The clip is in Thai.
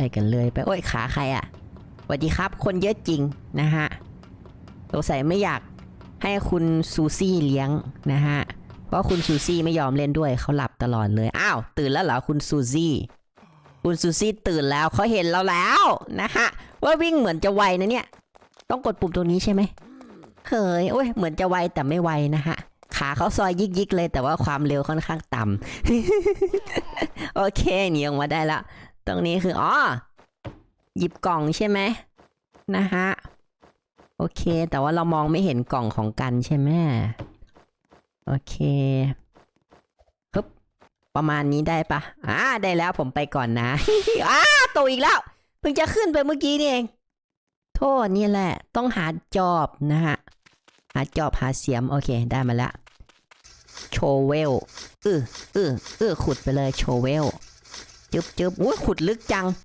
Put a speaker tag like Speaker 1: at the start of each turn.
Speaker 1: ไปกันเลยไปโอ้ยขาใครอะสวัสดีครับ คนเยอะจริงนะฮะสงสัยไม่อยากให้คุณซูซี่เลี้ยงนะฮะ เพราะคุณซูซี่ไม่ยอมเล่นด้วยเขาหลับตลอดเลย อ้าว ตื่นแล้วเหรอคุณซูซี่คุณซูซี่ตื่นแล้วเขาเห็นเราแล้วนะฮะ ว่าวิ่งเหมือนจะไวนะเนี่ย ต้องกดปุ่มตรงนี้ใช่ไหมเฮ้ยโอ้ยเหมือนจะไวแต่ไม่ไวนะฮะ ขาเขาซอยยิกๆเลยแต่ว่าความเร็วค่อนข้างต่ำโอเคหนีออกมาได้แล้ว ตรงนี้คืออ๋อหยิบกล่องใช่ไหมนะฮะโอเค แต่ว่าเรามองไม่เห็นกล่องของกันใช่ไหมโอเคปึ๊บประมาณนี้ได้ปะอ่าได้แล้วผมไปก่อนนะอ้าตกอีกแล้วเพิ่งจะขึ้นไปเมื่อกี้นี่เอง โทษนี่แหละ ต้องหาจอบนะฮะหาจอบหาเสียม โอเคได้มาแล้วโชเวลเออเออเออขุดไปเลยโชเวล จึบจึบอุ้ยขุดลึกจัง